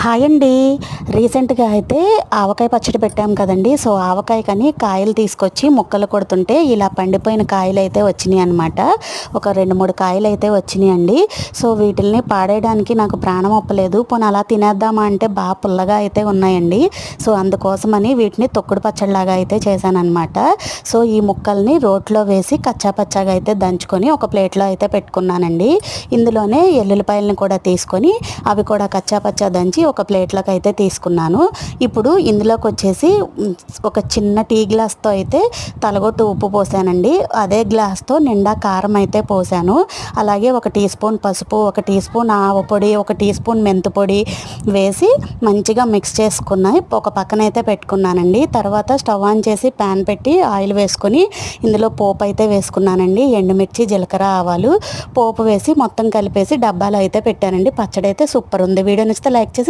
Hi అండి. రీసెంట్గా అయితే ఆవకాయ పచ్చడి పెట్టాం కదండి. సో ఆవకాయ కానీ కాయలు తీసుకొచ్చి ముక్కలు కొడుతుంటే ఇలా పండిపోయిన కాయలు అయితే వచ్చినాయి అనమాట ఒక రెండు మూడు కాయలు అయితే వచ్చినాయి అండి. సో వీటిల్ని పాడేయడానికి నాకు ప్రాణం ఒప్పలేదు. పోనీ అలా తినేద్దామా అంటే బాగా పుల్లగా అయితే ఉన్నాయండి. సో అందుకోసమని వీటిని తొక్కుడు పచ్చడిలాగా అయితే చేశాను అనమాట సో ఈ ముక్కల్ని రోట్లో వేసి కచ్చా పచ్చాగా అయితే దంచుకొని ఒక ప్లేట్లో అయితే పెట్టుకున్నానండి. ఇందులోనే ఎల్లుల్లిపాయలను కూడా తీసుకొని అవి కూడా కచ్చా పచ్చా దంచి ఒక ప్లేట్లోకి అయితే తీసుకున్నాను. ఇప్పుడు ఇందులోకి వచ్చేసి ఒక చిన్న టీ గ్లాస్తో అయితే తలగొట్టు ఉప్పు పోసానండి. అదే గ్లాస్తో నిండా కారం అయితే పోసాను. అలాగే ఒక టీ స్పూన్ పసుపు ఒక టీ స్పూన్ ఆవపొడి ఒక టీ స్పూన్ మెంతు పొడి వేసి మంచిగా మిక్స్ చేసుకున్నాయి ఒక పక్కన అయితే పెట్టుకున్నానండి. తర్వాత స్టవ్ ఆన్ చేసి ప్యాన్ పెట్టి ఆయిల్ వేసుకొని ఇందులో పోపు అయితే వేసుకున్నానండి. ఎండుమిర్చి జీలకర్ర ఆవాలు పోపు వేసి మొత్తం కలిపేసి డబ్బాలో అయితే పెట్టానండి. పచ్చడి అయితే సూపర్ ఉంది. వీడియో నచ్చితే లైక్ చేసి